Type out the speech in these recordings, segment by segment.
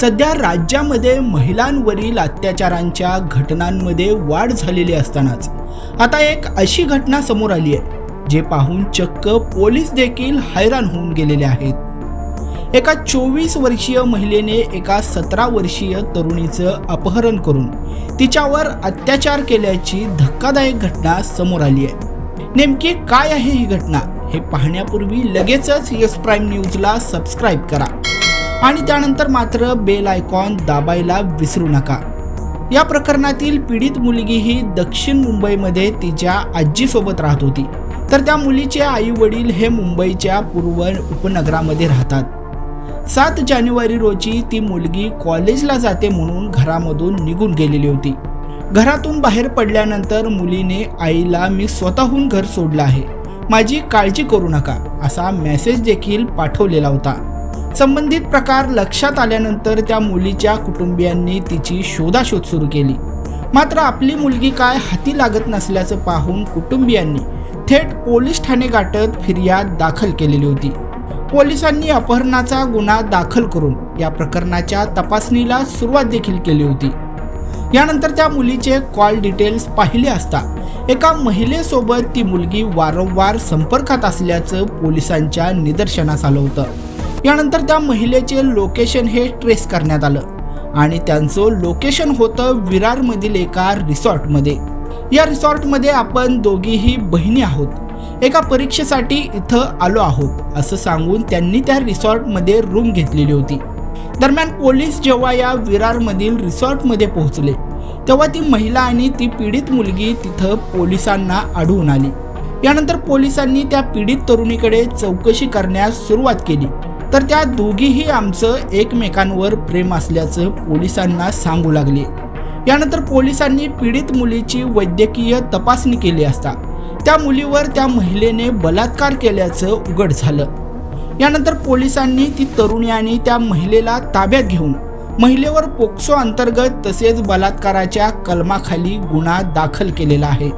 सध्या राज्यामध्ये महिलांवरील अत्याचारांच्या घटनांमध्ये वाढ झालेली असतानाच आता एक अशी घटना समोर आली आहे जे पाहून चक्क पोलीस देखील हैराण होऊन गेलेले आहेत. एका चोवीस वर्षीय महिलेने एका सतरा वर्षीय तरुणीचं अपहरण करून तिच्यावर अत्याचार केल्याची धक्कादायक घटना समोर आली आहे. नेमकी काय आहे ही घटना हे पाहण्यापूर्वी लगेचच यस प्राईम न्यूजला सबस्क्राईब करा. आणि त्यानंतर मात्र बेल आयकॉन दाबायला विसरू नका. या प्रकरणातील पीडित मुलगी ही दक्षिण मुंबईमध्ये तिच्या आजीसोबत राहत होती. तर त्या मुलीचे आई वडील हे मुंबईच्या पूर्व उपनगरामध्ये राहतात. सात जानेवारी रोजी ती मुलगी कॉलेजला जाते म्हणून घरामधून निघून गेलेली होती. घरातून बाहेर पडल्यानंतर मुलीने आईला मी स्वतःहून घर सोडलं आहे. माझी काळजी करू नका असा मेसेज देखील पाठवलेला होता. संबंधित प्रकार लक्षात आल्यानंतर त्या मुलीच्या कुटुंबियांनी तिची शोधाशोध सुरू केली. मात्र आपली मुलगी काय हाती लागत नसल्याचं पाहून कुटुंबियांनी थेट पोलीस ठाणे गाठत फिर्याद दाखल केलेली होती. पोलिसांनी अपहरणाचा गुन्हा दाखल करून या प्रकरणाच्या तपासणीला सुरुवात देखील केली होती. यानंतर त्या मुलीचे कॉल डिटेल्स पाहिले असता एका महिलेसोबत ती मुलगी वारंवार संपर्कात असल्याचं पोलिसांच्या निदर्शनास आलं होतं. यानंतर त्या महिलेचे लोकेशन हे ट्रेस करण्यात आलं. आणि त्यांचं लोकेशन होतं विरारमधील एका रिसॉर्टमध्ये. या रिसॉर्टमध्ये आपण दोघीही बहिणी आहोत. एका परीक्षेसाठी इथं आलो आहोत असं सांगून त्यांनी त्या रिसॉर्टमध्ये रूम घेतलेली होती. दरम्यान पोलीस जेव्हा या विरारमधील रिसॉर्टमध्ये पोहोचले तेव्हा ती महिला आणि ती पीडित मुलगी तिथं पोलिसांना आढळून आली. यानंतर पोलिसांनी त्या पीडित तरुणीकडे चौकशी करण्यास सुरुवात केली. तर त्या दोघीही आमचं एकमेकांवर प्रेम असल्याचं पोलिसांना सांगू लागले. यानंतर पोलिसांनी पीडित मुलीची वैद्यकीय तपासणी केली असता त्या मुलीवर त्या महिलेने बलात्कार केल्याचं उघड झालं. यानंतर पोलिसांनी ती तरुणी आणि त्या महिलेला ताब्यात घेऊन महिलेवर पोक्सो अंतर्गत तसेच बलात्काराच्या कलमाखाली गुन्हा दाखल केलेला आहे.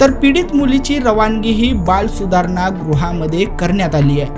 तर पीडित मुलीची रवानगी ही बाल सुधारणा गृहामध्ये करण्यात आली आहे.